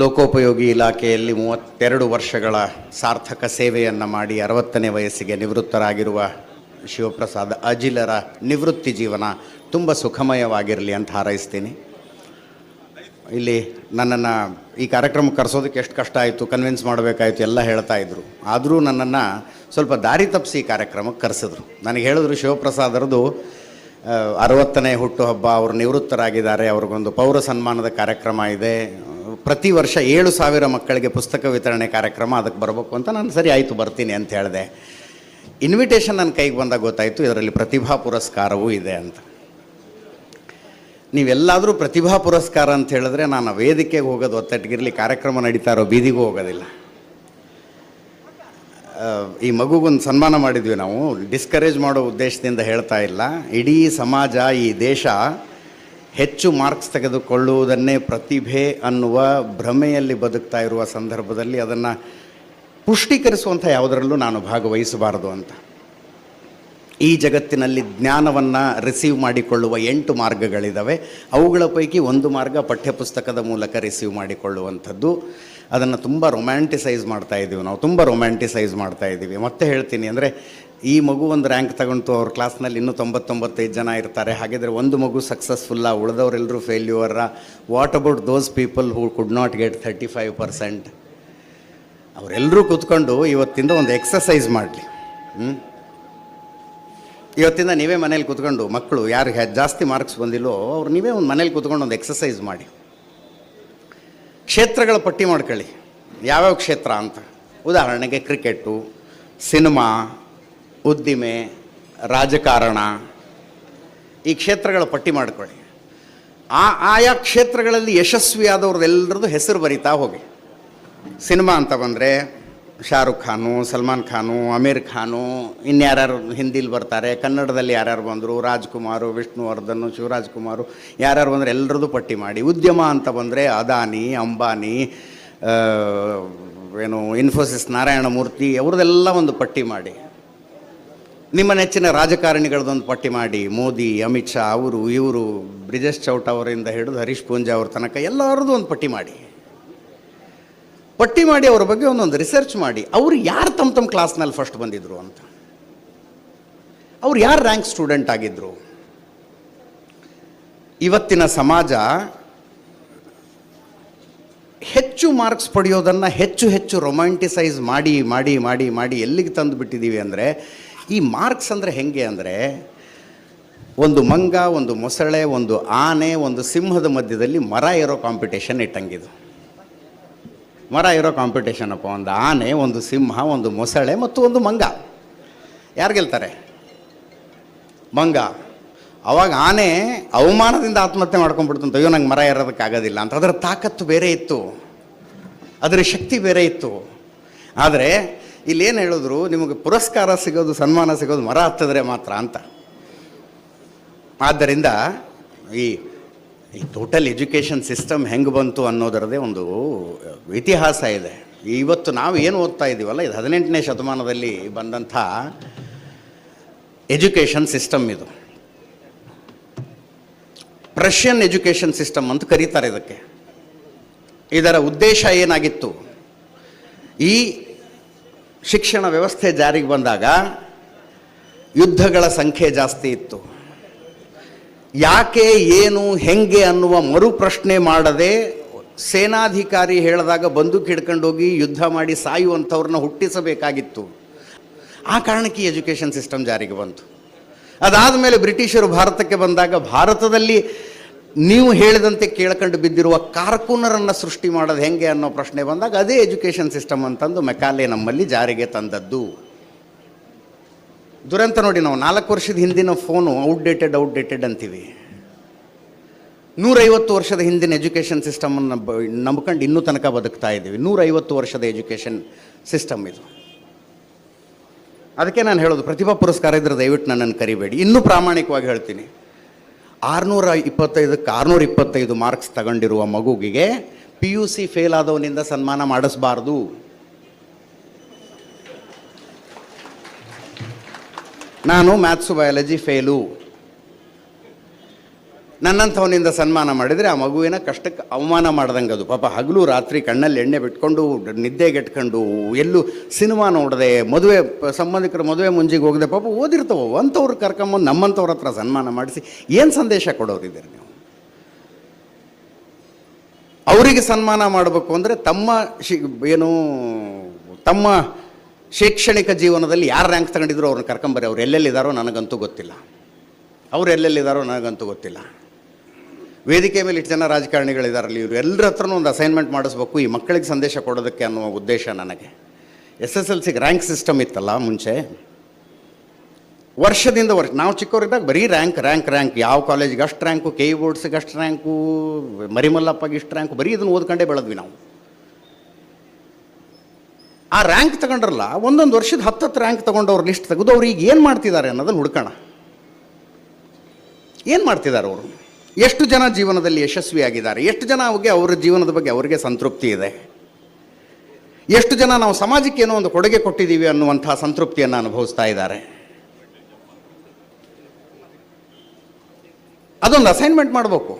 ಲೋಕೋಪಯೋಗಿ ಇಲಾಖೆಯಲ್ಲಿ ಮೂವತ್ತೆರಡು ವರ್ಷಗಳ ಸಾರ್ಥಕ ಸೇವೆಯನ್ನು ಮಾಡಿ ಅರವತ್ತನೇ ವಯಸ್ಸಿಗೆ ನಿವೃತ್ತರಾಗಿರುವ ಶಿವಪ್ರಸಾದ್ ಅಜಿಲರ ನಿವೃತ್ತಿ ಜೀವನ ತುಂಬ ಸುಖಮಯವಾಗಿರಲಿ ಅಂತ ಹಾರೈಸ್ತೀನಿ. ಇಲ್ಲಿ ನನ್ನನ್ನು ಈ ಕಾರ್ಯಕ್ರಮಕ್ಕೆ ಕರೆಸೋದಕ್ಕೆ ಎಷ್ಟು ಕಷ್ಟ ಆಯಿತು ಕನ್ವಿನ್ಸ್ ಮಾಡಬೇಕಾಯಿತು, ಎಲ್ಲ ಹೇಳ್ತಾ ಇದ್ರು. ಆದರೂ ನನ್ನನ್ನು ಸ್ವಲ್ಪ ದಾರಿ ತಪ್ಪಿಸಿ ಈ ಕಾರ್ಯಕ್ರಮಕ್ಕೆ ಕರೆಸಿದ್ರು. ನನಗೆ ಹೇಳಿದ್ರು ಶಿವಪ್ರಸಾದರದು ಅರವತ್ತನೇ ಹುಟ್ಟುಹಬ್ಬ, ಅವರು ನಿವೃತ್ತರಾಗಿದ್ದಾರೆ, ಅವ್ರಿಗೊಂದು ಪೌರ ಸನ್ಮಾನದ ಕಾರ್ಯಕ್ರಮ ಇದೆ ಪ್ರತಿ ವರ್ಷ ಏಳು ಸಾವಿರ ಮಕ್ಕಳಿಗೆ ಪುಸ್ತಕ ವಿತರಣೆ ಕಾರ್ಯಕ್ರಮ ಅದಕ್ಕೆ ಬರಬೇಕು ಅಂತ ನಾನು ಸರಿ ಆಯಿತು, ಬರ್ತೀನಿ ಅಂತ ಹೇಳಿದೆ. ಇನ್ವಿಟೇಷನ್ ನನ್ನ ಕೈಗೆ ಬಂದಾಗ ಗೊತ್ತಾಯಿತು, ಇದರಲ್ಲಿ ಪ್ರತಿಭಾ ಪುರಸ್ಕಾರವೂ ಇದೆ ಅಂತ. ನೀವೆಲ್ಲಾದರೂ ಪ್ರತಿಭಾ ಪುರಸ್ಕಾರ ಅಂತ ಹೇಳಿದ್ರೆ ನಾನು ವೇದಿಕೆಗೆ ಹೋಗೋದು ಒತ್ತಟ್ಟಿಗಿರಲಿ, ಕಾರ್ಯಕ್ರಮ ನಡೀತಾ ಇರೋ ಬೀದಿಗೂ ಹೋಗೋದಿಲ್ಲ. ಈ ಮಗುಗೊಂದು ಸನ್ಮಾನ ಮಾಡಿದ್ವಿ ನಾವು. ಡಿಸ್ಕರೇಜ್ ಮಾಡೋ ಉದ್ದೇಶದಿಂದ ಹೇಳ್ತಾ ಇಲ್ಲ. ಇಡೀ ಸಮಾಜ, ಈ ದೇಶ ಹೆಚ್ಚು ಮಾರ್ಕ್ಸ್ ತೆಗೆದುಕೊಳ್ಳುವುದನ್ನೇ ಪ್ರತಿಭೆ ಅನ್ನುವ ಭ್ರಮೆಯಲ್ಲಿ ಬದುಕ್ತಾ ಇರುವ ಸಂದರ್ಭದಲ್ಲಿ ಅದನ್ನು ಪುಷ್ಟೀಕರಿಸುವಂಥ ಯಾವುದರಲ್ಲೂ ನಾನು ಭಾಗವಹಿಸಬಾರದು ಅಂತ. ಈ ಜಗತ್ತಿನಲ್ಲಿ ಜ್ಞಾನವನ್ನು ರಿಸೀವ್ ಮಾಡಿಕೊಳ್ಳುವ ಎಂಟು ಮಾರ್ಗಗಳಿದ್ದಾವೆ ಅವುಗಳ ಪೈಕಿ ಒಂದು ಮಾರ್ಗ ಪಠ್ಯಪುಸ್ತಕದ ಮೂಲಕ ರಿಸೀವ್ ಮಾಡಿಕೊಳ್ಳುವಂಥದ್ದು. ಅದನ್ನು ತುಂಬ ರೊಮ್ಯಾಂಟಿಸೈಸ್ ಮಾಡ್ತಾ ಇದ್ದೀವಿ ನಾವು. ತುಂಬ ರೊಮ್ಯಾಂಟಿಸೈಸ್ ಮಾಡ್ತಾ ಇದ್ದೀವಿ ಮತ್ತೆ ಹೇಳ್ತೀನಿ ಅಂದರೆ ಈ ಮಗು ಒಂದು ರ್ಯಾಂಕ್ ತಗೊಂತು ಅವ್ರ ಕ್ಲಾಸ್ನಲ್ಲಿ ಇನ್ನೂ ತೊಂಬತ್ತೊಂಬತ್ತೈದು ಜನ ಇರ್ತಾರೆ. ಹಾಗಿದ್ರೆ ಒಂದು ಮಗು ಸಕ್ಸಸ್ಫುಲ್ಲ ಉಳಿದವರೆಲ್ಲರೂ ಫೇಲ್ಯೂರ what about those people who could not get thirty five percent ಅವರೆಲ್ಲರೂ ಕೂತ್ಕೊಂಡು ಇವತ್ತಿಂದ ಒಂದು ಎಕ್ಸಸೈಸ್ ಮಾಡಲಿ. ಹ್ಞೂ ಇವತ್ತಿಂದ ನೀವೇ ಮನೇಲಿ ಕೂತ್ಕೊಂಡು ಮಕ್ಕಳು ಯಾರಿಗೆ ಜಾಸ್ತಿ ಮಾರ್ಕ್ಸ್ ಬಂದಿಲ್ಲೋ ಅವ್ರು ನೀವೇ ಒಂದು ಮನೇಲಿ ಕೂತ್ಕೊಂಡು ಒಂದು ಎಕ್ಸಸೈಸ್ ಮಾಡಿ. ಕ್ಷೇತ್ರಗಳ ಪಟ್ಟಿ ಮಾಡ್ಕೊಳ್ಳಿ. ಯಾವ್ಯಾವ ಕ್ಷೇತ್ರ ಅಂತ? ಉದಾಹರಣೆಗೆ ಕ್ರಿಕೆಟು ಸಿನಿಮಾ ಉದ್ದಿಮೆ, ರಾಜಕಾರಣ, ಈ ಕ್ಷೇತ್ರಗಳ ಪಟ್ಟಿ ಮಾಡಿಕೊಳ್ಳಿ. ಆ, ಆಯಾ ಕ್ಷೇತ್ರಗಳಲ್ಲಿ ಯಶಸ್ವಿಯಾದವ್ರದ್ದೆಲ್ಲರದ್ದು ಹೆಸರು ಬರಿತಾ ಹೋಗಿ. ಸಿನಿಮಾ ಅಂತ ಬಂದರೆ ಶಾರುಖ್ ಖಾನು, ಸಲ್ಮಾನ್ ಖಾನು, ಅಮೀರ್ ಖಾನು, ಇನ್ಯಾರ್ಯಾರು ಹಿಂದಿಲಿ ಬರ್ತಾರೆ, ಕನ್ನಡದಲ್ಲಿ ಯಾರ್ಯಾರು ಬಂದರು, ರಾಜ್ಕುಮಾರು, ವಿಷ್ಣುವರ್ಧನ್ ಶಿವರಾಜ್ ಕುಮಾರು ಯಾರ್ಯಾರು ಬಂದರೆ ಎಲ್ಲರದ್ದು ಪಟ್ಟಿ ಮಾಡಿ. ಉದ್ಯಮ ಅಂತ ಬಂದರೆ ಅದಾನಿ, ಅಂಬಾನಿ ಏನು, ಇನ್ಫೋಸಿಸ್ ನಾರಾಯಣ ಮೂರ್ತಿ ಅವ್ರದ್ದೆಲ್ಲ ಒಂದು ಪಟ್ಟಿ ಮಾಡಿ. ನಿಮ್ಮ ನೆಚ್ಚಿನ ರಾಜಕಾರಣಿಗಳದೊಂದು ಪಟ್ಟಿ ಮಾಡಿ, ಮೋದಿ, ಅಮಿತ್ ಶಾ, ಅವರು, ಇವರು, ಬ್ರಿಜೇಶ್ ಚೌಟ ಅವರಿಂದ ಹಿಡಿದು ಹರೀಶ್ ಪೂಂಜಾ ಅವ್ರ ತನಕ ಎಲ್ಲರದ್ದು ಒಂದು ಪಟ್ಟಿ ಮಾಡಿ. ಪಟ್ಟಿ ಮಾಡಿ ಅವ್ರ ಬಗ್ಗೆ ಒಂದೊಂದು ರಿಸರ್ಚ್ ಮಾಡಿ, ಅವರು ಯಾರು ತಮ್ಮ ತಮ್ಮ ಕ್ಲಾಸ್ನಲ್ಲಿ ಫಸ್ಟ್ ಬಂದಿದ್ರು ಅಂತ. ಅವ್ರು ಯಾರು ರ್ಯಾಂಕ್ ಸ್ಟೂಡೆಂಟ್ ಆಗಿದ್ರು? ಇವತ್ತಿನ ಸಮಾಜ ಹೆಚ್ಚು ಮಾರ್ಕ್ಸ್ ಪಡೆಯೋದನ್ನು ಹೆಚ್ಚು ಹೆಚ್ಚು ರೊಮ್ಯಾಂಟಿಸೈಸ್ ಮಾಡಿ ಮಾಡಿ ಮಾಡಿ ಮಾಡಿ ಎಲ್ಲಿಗೆ ತಂದು ಬಿಟ್ಟಿದ್ದೀವಿ ಅಂದರೆ ಈ ಮಾರ್ಕ್ಸ್ ಅಂದರೆ ಹೆಂಗೆ ಅಂದರೆ ಒಂದು ಮಂಗ, ಒಂದು ಮೊಸಳೆ, ಒಂದು ಆನೆ, ಒಂದು ಸಿಂಹದ ಮಧ್ಯದಲ್ಲಿ ಮರ ಇರೋ ಕಾಂಪಿಟೇಷನ್ ಇಟ್ಟಂಗಿದು. ಮರ ಇರೋ ಕಾಂಪಿಟೇಷನ್ ಅಪ್ಪ, ಒಂದು ಆನೆ, ಒಂದು ಸಿಂಹ, ಒಂದು ಮೊಸಳೆ ಮತ್ತು ಒಂದು ಮಂಗ. ಯಾರು ಗೆಲ್ತಾರೆ? ಮಂಗ. ಅವಾಗ ಆನೆ ಅವಮಾನದಿಂದ ಆತ್ಮಹತ್ಯೆ ಮಾಡ್ಕೊಂಡ್ಬಿಡ್ತಂತ ಅಯ್ಯೋ ನಂಗೆ ಮರ ಏರೋದಕ್ಕಾಗೋದಿಲ್ಲ ಅಂತ. ಅದರ ತಾಕತ್ತು ಬೇರೆ ಇತ್ತು. ಅದರ ಶಕ್ತಿ ಬೇರೆ ಇತ್ತು. ಆದರೆ ಇಲ್ಲೇನು ಹೇಳಿದ್ರು, ನಿಮಗೆ ಪುರಸ್ಕಾರ ಸಿಗೋದು, ಸನ್ಮಾನ ಸಿಗೋದು ಮರ ಹತ್ತಿದ್ರೆ ಮಾತ್ರ ಅಂತ. ಆದ್ದರಿಂದ ಈ ಈ ಟೋಟಲ್ ಎಜುಕೇಷನ್ ಸಿಸ್ಟಮ್ ಹೆಂಗೆ ಬಂತು ಅನ್ನೋದರದೇ ಒಂದು ಇತಿಹಾಸ ಇದೆ. ಇವತ್ತು ನಾವು ಏನು ಓದ್ತಾ ಇದ್ದೀವಲ್ಲ, ಇದು ಹದಿನೆಂಟನೇ ಶತಮಾನದಲ್ಲಿ ಬಂದಂಥ ಎಜುಕೇಷನ್ ಸಿಸ್ಟಮ್ ಇದು. ಪ್ರಷ್ಯನ್ ಎಜುಕೇಷನ್ ಸಿಸ್ಟಮ್ ಅಂತ ಕರೀತಾರೆ ಇದಕ್ಕೆ. ಇದರ ಉದ್ದೇಶ ಏನಾಗಿತ್ತು? ಈ ಶಿಕ್ಷಣ ವ್ಯವಸ್ಥೆ ಜಾರಿಗೆ ಬಂದಾಗ ಯುದ್ಧಗಳ ಸಂಖ್ಯೆ ಜಾಸ್ತಿ ಇತ್ತು. ಯಾಕೆ, ಏನು, ಹೆಂಗೆ ಅನ್ನುವ ಮರು ಪ್ರಶ್ನೆ ಮಾಡದೆ ಸೇನಾಧಿಕಾರಿ ಹೇಳಿದಾಗ ಬಂದೂಕ್ ಹಿಡ್ಕೊಂಡೋಗಿ ಯುದ್ಧ ಮಾಡಿ ಸಾಯುವಂಥವ್ರನ್ನ ಹುಟ್ಟಿಸಬೇಕಾಗಿತ್ತು. ಆ ಕಾರಣಕ್ಕೆ ಎಜುಕೇಷನ್ ಸಿಸ್ಟಮ್ ಜಾರಿಗೆ ಬಂತು. ಅದಾದ ಮೇಲೆ ಬ್ರಿಟಿಷರು ಭಾರತಕ್ಕೆ ಬಂದಾಗ ಭಾರತದಲ್ಲಿ ನೀವು ಹೇಳಿದಂತೆ ಕೇಳ್ಕೊಂಡು ಬಿದ್ದಿರುವ ಕಾರ್ಕೂನರನ್ನು ಸೃಷ್ಟಿ ಮಾಡೋದು ಹೆಂಗೆ ಅನ್ನೋ ಪ್ರಶ್ನೆ ಬಂದಾಗ ಅದೇ ಎಜುಕೇಷನ್ ಸಿಸ್ಟಮ್ ಅಂತಂದು ಮೆಕಾಲೆ ನಮ್ಮಲ್ಲಿ ಜಾರಿಗೆ ತಂದದ್ದು. ದುರಂತ ನೋಡಿ ನಾವು ನಾಲ್ಕು ವರ್ಷದ ಹಿಂದಿನ ಫೋನು ಔಟ್ಡೇಟೆಡ್ ಔಟ್ಡೇಟೆಡ್ ಅಂತೀವಿ. ನೂರೈವತ್ತು ವರ್ಷದ ಹಿಂದಿನ ಎಜುಕೇಷನ್ ಸಿಸ್ಟಮನ್ನು ನಂಬ್ಕೊಂಡು ಇನ್ನೂ ತನಕ ಬದುಕ್ತಾ ಇದ್ದೀವಿ. ನೂರೈವತ್ತು ವರ್ಷದ ಎಜುಕೇಷನ್ ಸಿಸ್ಟಮ್ ಇದು. ಅದಕ್ಕೆ ನಾನು ಹೇಳೋದು, ಪ್ರತಿಭಾ ಪುರಸ್ಕಾರ ಇದ್ರೆ ದಯವಿಟ್ಟು ನನ್ನನ್ನು ಕರಿಬೇಡಿ. ಇನ್ನೂ ಪ್ರಾಮಾಣಿಕವಾಗಿ ಹೇಳ್ತೀನಿ. ಆರುನೂರ ಇಪ್ಪತ್ತೈದಕ್ಕೆ ಆರುನೂರ ಇಪ್ಪತ್ತೈದು ಮಾರ್ಕ್ಸ್ ತಗೊಂಡಿರುವ ಮಗುವಿಗೆ ಪಿ ಯು ಸಿ ಫೇಲ್ ಆದವನಿಂದ ಸನ್ಮಾನ ಮಾಡಿಸಬಾರ್ದು. ನಾನು ಮ್ಯಾಥ್ಸು ಬಯಾಲಜಿ ಫೇಲು. ನನ್ನಂಥವನಿಂದ ಸನ್ಮಾನ ಮಾಡಿದರೆ ಆ ಮಗುವಿನ ಕಷ್ಟಕ್ಕೆ ಅವಮಾನ ಮಾಡ್ದಂಗೆ ಅದು. ಪಾಪ ಹಗಲು ರಾತ್ರಿ ಕಣ್ಣಲ್ಲಿ ಎಣ್ಣೆ ಬಿಟ್ಕೊಂಡು ನಿದ್ದೆಗೆಟ್ಕೊಂಡು ಎಲ್ಲೂ ಸಿನಿಮಾ ನೋಡದೆ, ಮದುವೆ, ಸಂಬಂಧಿಕರ ಮದುವೆ ಮುಂಜಿಗೆ ಹೋಗದೆ ಪಾಪ ಓದಿರ್ತವೆ? ಅಂಥವ್ರು ಕರ್ಕೊಂಬಂದು ನಮ್ಮಂಥವ್ರ ಹತ್ರ ಸನ್ಮಾನ ಮಾಡಿಸಿ ಏನು ಸಂದೇಶ ಕೊಡೋರಿದ್ದೀರಿ ನೀವು? ಅವರಿಗೆ ಸನ್ಮಾನ ಮಾಡಬೇಕು ಅಂದರೆ ತಮ್ಮ ಶಿ, ಏನು, ತಮ್ಮ ಶೈಕ್ಷಣಿಕ ಜೀವನದಲ್ಲಿ ಯಾರು ರ್ಯಾಂಕ್ ತಗೊಂಡಿದ್ರು ಅವ್ರನ್ನ ಕರ್ಕೊಂಬರಿ ಅವ್ರು ಎಲ್ಲೆಲ್ಲಿದ್ದಾರೋ ನನಗಂತೂ ಗೊತ್ತಿಲ್ಲ. ಅವ್ರು ಎಲ್ಲೆಲ್ಲಿದ್ದಾರೋ ನನಗಂತೂ ಗೊತ್ತಿಲ್ಲ. ವೇದಿಕೆ ಮೇಲೆ ಇಷ್ಟು ಜನ ರಾಜಕಾರಣಿಗಳಿದ್ದಾರಲ್ಲಿ ಇವರು ಎಲ್ಲರ ಹತ್ರನೂ ಒಂದು ಅಸೈನ್ಮೆಂಟ್ ಮಾಡಿಸ್ಬೇಕು, ಈ ಮಕ್ಕಳಿಗೆ ಸಂದೇಶ ಕೊಡೋದಕ್ಕೆ ಅನ್ನುವ ಉದ್ದೇಶ ನನಗೆ. ಎಸ್ ಎಸ್ ಎಲ್ ಸಿಗೆ ರ್ಯಾಂಕ್ ಸಿಸ್ಟಮ್ ಇತ್ತಲ್ಲ ಮುಂಚೆ. ವರ್ಷದಿಂದ ವರ್ಷ, ನಾವು ಚಿಕ್ಕವರಿದ್ದಾಗ ಬರೀ ರ್ಯಾಂಕ್ ರ್ಯಾಂಕ್ ರ್ಯಾಂಕ್ ಯಾವ ಕಾಲೇಜಿಗೆ ಅಷ್ಟು ರ್ಯಾಂಕು ಕೆ ಬೋರ್ಡ್ಸಿಗೆ ಅಷ್ಟು ರ್ಯಾಂಕು ಮರಿಮಲ್ಲಪ್ಪಗೆ ಇಷ್ಟು ರ್ಯಾಂಕು ಬರೀ ಇದನ್ನು ಓದ್ಕೊಂಡೇ ಬೆಳೆದ್ವಿ ನಾವು. ಆ ರ್ಯಾಂಕ್ ತಗೊಂಡ್ರಲ್ಲ, ಒಂದೊಂದು ವರ್ಷದ ಹತ್ತತ್ತು ರ್ಯಾಂಕ್ ತಗೊಂಡವ್ರ ಲಿಸ್ಟ್ ತೆಗೆದು ಅವ್ರು ಈಗ ಏನು ಮಾಡ್ತಿದ್ದಾರೆ ಅನ್ನೋದನ್ನು ಹುಡ್ಕೋಣ. ಏನು ಮಾಡ್ತಿದ್ದಾರೆ ಅವರು? ಎಷ್ಟು ಜನ ಜೀವನದಲ್ಲಿ ಯಶಸ್ವಿಯಾಗಿದ್ದಾರೆ? ಎಷ್ಟು ಜನ ಅವ್ರಿಗೆ ಅವರ ಜೀವನದ ಬಗ್ಗೆ ಅವರಿಗೆ ಸಂತೃಪ್ತಿ ಇದೆ? ಎಷ್ಟು ಜನ ನಾವು ಸಮಾಜಕ್ಕೆ ಏನೋ ಒಂದು ಕೊಡುಗೆ ಕೊಟ್ಟಿದ್ದೀವಿ ಅನ್ನುವಂಥ ಸಂತೃಪ್ತಿಯನ್ನು ಅನುಭವಿಸ್ತಾ ಇದ್ದಾರೆ? ಅದೊಂದು ಅಸೈನ್ಮೆಂಟ್ ಮಾಡಬೇಕು.